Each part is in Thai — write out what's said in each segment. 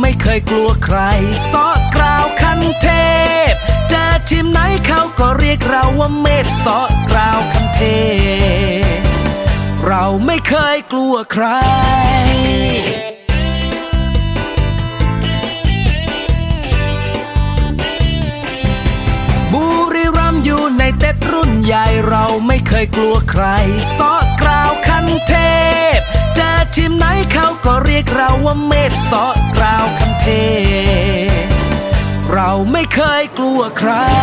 ไม่เคยกลัวใครซอกกราวคันเทพเจอทีมไหนเขาก็เรียกเราว่าเมฆซอกกราวคันเทพเราไม่เคยกลัวใครบุรีรัมย์อยู่ในเต็ดรุ่นใหญ่เราไม่เคยกลัวใครซอกกราวคันเทพเจอทีมไหนเขาก็เรียกเราว่าเมฆซอกกราว ยกลัวใคร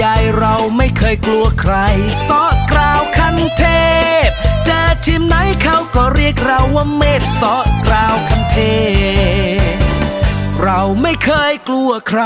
ใหญ่เราไม่เคยกลัวใครซอกกราวคันเทพเจอทีมไหนเขาก็เรียกเราว่าเมพซอกกราวคันเทพเราไม่เคยกลัวใคร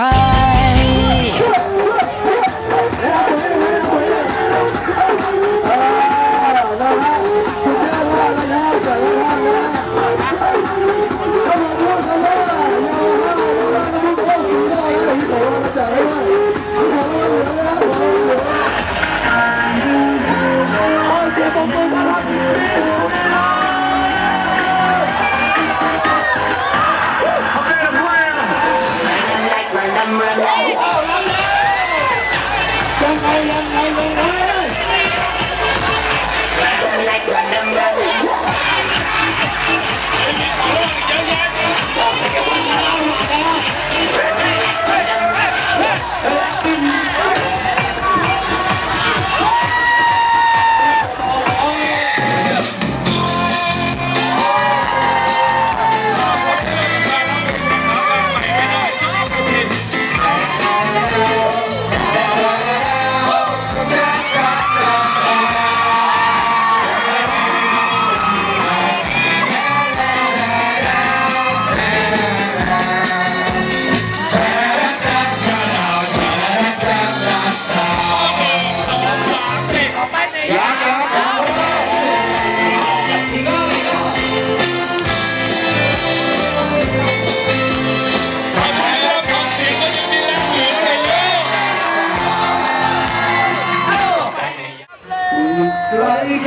ไ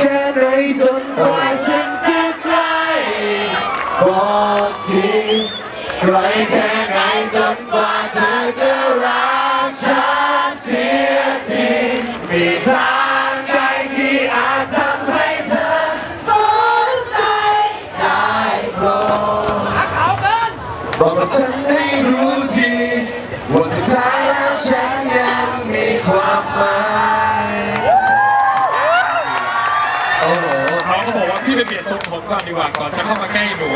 ค่ไหนจนกว่าฉันจะใกล้บอกทีไกลแค่ไหนจนกว่าเธอจะรักฉันเสียทีมีทางใดที่อาจทำให้เธอสนใจได้โปรดบอกกับฉัน พี่ไปเปลี่ยนทรงผมก่อนดีกว่าก่อนจะเข้ามาใกล้หนู